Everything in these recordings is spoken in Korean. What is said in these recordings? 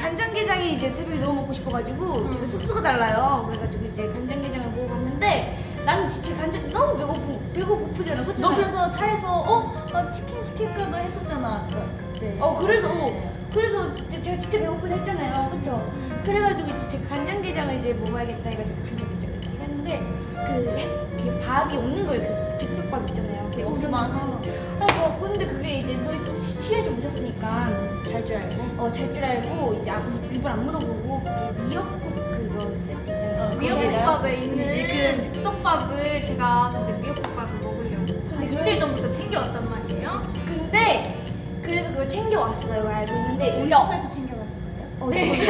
간장게장이 이제 새벽에 너무 먹고 싶어가지고 제가 숙소가 달라요. 그래가지고 이제 간장게장을 먹어봤는데 나는 진짜 간장 너무 배고프 배고프잖아. 그쵸? 너 그래서 차에서 어? 나 치킨 시킬까도 했었잖아 그때 어 그래서 어, 그래서 진짜 제가 진짜 배고프다 했잖아요. 그쵸? 그래가지고 진짜 간장게장을 이제 먹어야겠다 해가지고 간장게장을 이렇게 했는데 그 그게 밥이 없는 거예요. 그 즉석밥 있잖아요. 그게 없어서 많아 그래서 근데 그게 이제 너희 시에 좀 오셨으니까 잘 줄 알고 어잘 줄 알고 이제 안- 일부러 안 물어보고 그 미역국 그거 세트 있잖아요. 어, 그거를 미역국밥에 있는 그- 즉석밥을 제가 근데 미역국밥을 먹으려고 한 그걸- 이틀 전부터 챙겨왔단 말이에요. 근데 그래서 그걸 챙겨 왔어요. 알고 있는데 우리 일단 숙소에서 챙겨가신 거예요? 어, 네.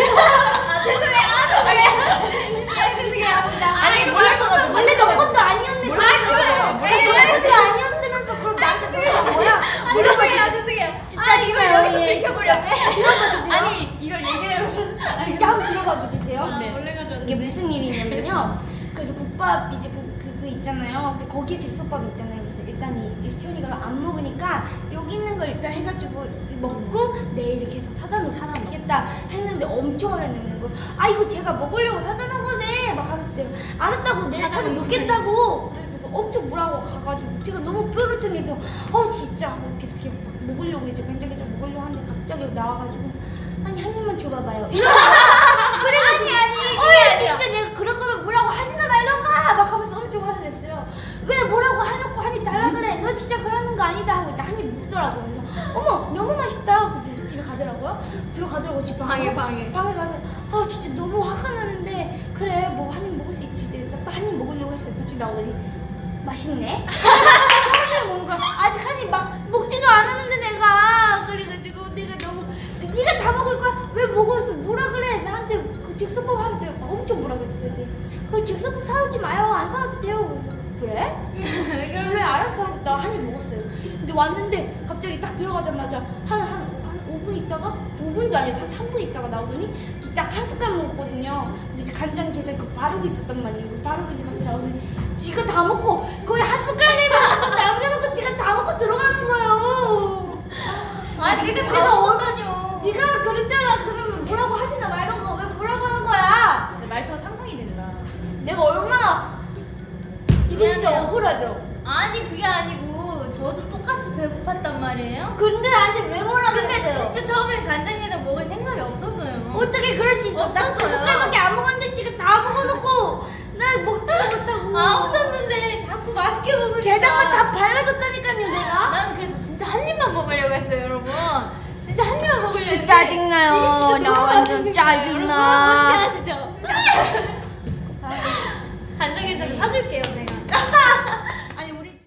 아 죄송해요. 아 죄송해요. 죄송해요. 아니 아니, 원래 몰랐어가지고 원래 너 것도 아니었는데 몰랐어요. 아 그래 몰랐어요. 원래 너 것도 아니었으면서 그럼 나한테 그러는 거야 아 죄송해요. 죄송해요. 진짜 아, 이걸 이거예요, 여기서 얘. 들켜보려면 들어봐 주세요 아니 이걸 얘기를 진짜 한번 들어봐 주세요 아, 네. 원래 가져왔는데. 이게 무슨 일이냐면요. 그래서 국밥 이제 그, 그, 그 있잖아요. 근데 거기에 즉석밥이 있잖아요. 그래서 일단 이 유치원이가 안 먹으니까 여기 있는 걸 일단 해가지고 먹고 내일 이렇게 해서 사다 놓 사다 놓겠다 했는데 엄청 화내는 거. 아 이거 제가 먹으려고 사다 놓은 거네. 막 하면서 내가 알았다고 내일 사다 놓겠다고. 그래서 엄청 뭐라고 가가지고 제가 너무 뾰루퉁해서 어 진짜 계속 이렇게 막 먹으려고 이제 간장게장 먹으려고 하는데 갑자기 나와가지고 아니 한 입만 줘봐봐요. 그래가지고 아니 어 진짜 내가 그럴 거면 뭐라고 하지나 말던가 막 하면서 엄청 화를 냈어요 왜 뭐라고 해놓고 한 입 달라 그래? 너 진짜 그러는 거 아니다. 하고 일단 한입 묻더라고. 그래서 어머 너무 맛있다. 그래서 집에 가더라고요. 들어가더라고 집 방에, 방에. 방에. 가서 아 진짜 너무 화가 나는데 그래 뭐 한 입 먹을 수 있지. 딱 한 입 먹으려고 했어요. 며칠 나오더니 맛있네. 한입 먹는 거야. 아직 한 입 막 먹지도 않았는데 내가 즉석밥 사오지 마요. 안 사와도 돼요. 그래서. 그래? 왜 그래? 알았어. 나한 입 먹었어요. 근데 왔는데 갑자기 딱 들어가자마자 한 한 한 5분 있다가 5분도 아니고 한 3분 있다가 나오더니 딱 한 숟갈 먹었거든요. 근데 이제 간장 게장 그 바르고 있었단 말이에요. 그 바르고 있는데 갑자기 나오더니 지가 다 먹고 거의 한 숟갈 내면 남겨놓고 지가 다 먹고 들어가는 거예요. 아 네가 내가 다 먹었다뇨. 네가 그랬잖아. 그러면 뭐라고 하지나 뭐라고 이거 진짜 미안해요. 억울하죠 아니 그게 아니고 저도 똑같이 배고팠단 말이에요. 근데 나한테 왜 뭐라 근데 그랬어요 진짜 처음엔 간장게장 먹을 생각이 없었어요. 어떻게 그럴 수 있어? 나 두 없었어요. 숟갈밖에 안 먹었는데 지금 다 먹어놓고 날 먹지도 못하고 아 없었는데 자꾸 맛있게 먹으니까. 게장만 다 발라줬다니까요 내가 난 그래서 진짜 한 입만 먹으려고 했어요, 여러분. 진짜 한 입만 먹으려고 했는데 짜증나요. 이게 진짜 나 너무 완전 맛있는 짜증나. 거예요. 여러분 뭔지 아시죠?